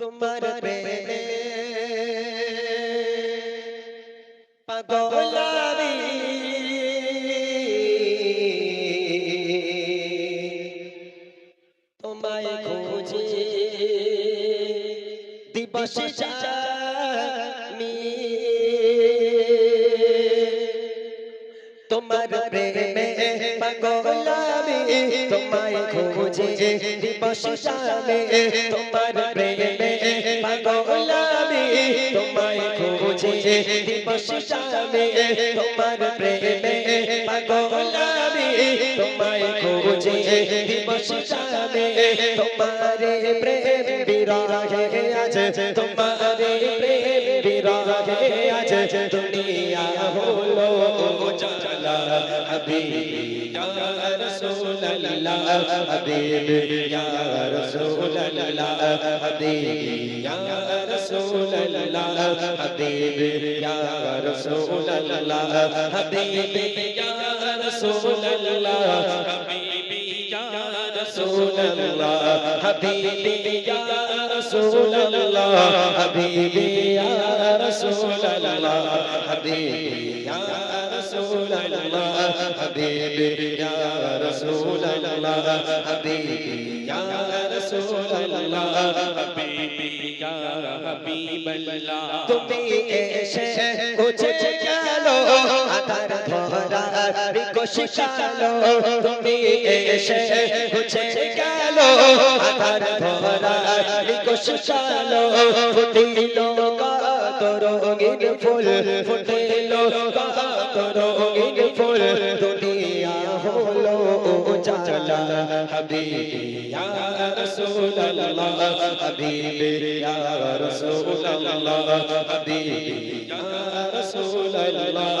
তোমার প্রেমে পাগল তোমায় খোঁজে দিবস তোমার প্রেমে পাগল তোমায় খোঁজে দিবস জানে, তোমার প্রেমে পাগল আমি তোমায় খোঁজে দিবস জানে, তোমার প্রেমে পাগল আমি তোমায় খোঁজে দিবস জানে তোমারে প্রেম বিরাগে আছে, তোমারে প্রেম বিরাগে আছে, দুনিয়া হলো জালা হাবিবি ইয়া রাসূলুল্লাহ হাবিবি ইয়া রাসূলুল্লাহ হাবিবি ইয়া রাসূলুল্লাহ رسول اللہ حبیبی یا رسول اللہ حبیبی رسول اللہ حبیبی یا رسول اللہ حبیبی یا رسول اللہ حبیبی یا رسول اللہ حبیبی یا رسول اللہ حبیبی یا رسول اللہ حبیبی یا حبیب اللہ تمہیں ایسے کچھ چلو آدھار دھورا بھی کوشش کرو تمہیں ایسے আধার ধরায় নিকশ চালো ফুটিল রঙিন ফুল, ফুটিল রঙিন ফুল, দুনিয়া হলো চালা হাবিবি ইয়া রাসূল আল্লাহ হাবিবি ইয়া রাসূল আল্লাহ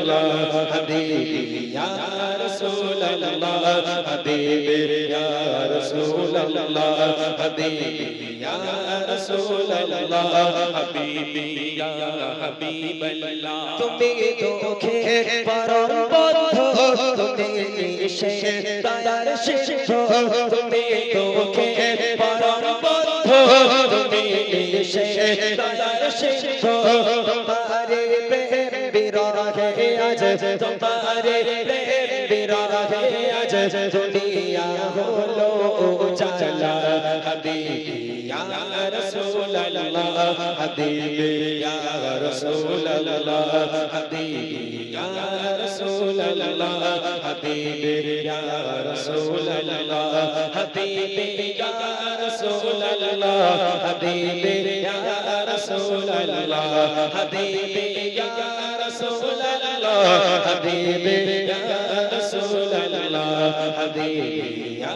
الله حبيبي يا رسول الله حبيبي يا رسول الله حبيبي يا رسول الله حبيبي يا حبيب الله তুমি দুঃখে পরম বন্ধ তুমি সে দয়ার শিশু তুমি দুঃখে পরম বন্ধ সিন্ধু। তোমারে প্রেম বিরহে আজ, তোমারে প্রেম বিরহে আজ। দুনিয়া হলো জালা হাবিবি ইয়া রাসূলুল্লাহ হাবিবি ইয়া রাসূলুল্লাহ হাবিবি ইয়া রাসূলুল্লাহ হাবিবি ইয়া রাসূলুল্লাহ হাবিবি ইয়া আল্লাহ হাবিবে ইয়া রাসূল আল্লাহ হাবিবে ইয়া রাসূল আল্লাহ হাবিবে ইয়া রাসূল আল্লাহ হাবিবে ইয়া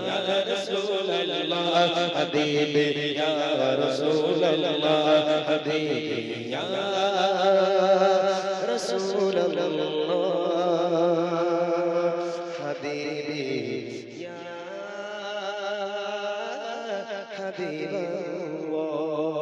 রাসূল আল্লাহ হাবিবে ইয়া রাসূল আল্লাহ হাবিবে ইয়া রাসূল আল্লাহ হাবিবে হাবিবাল্লাহ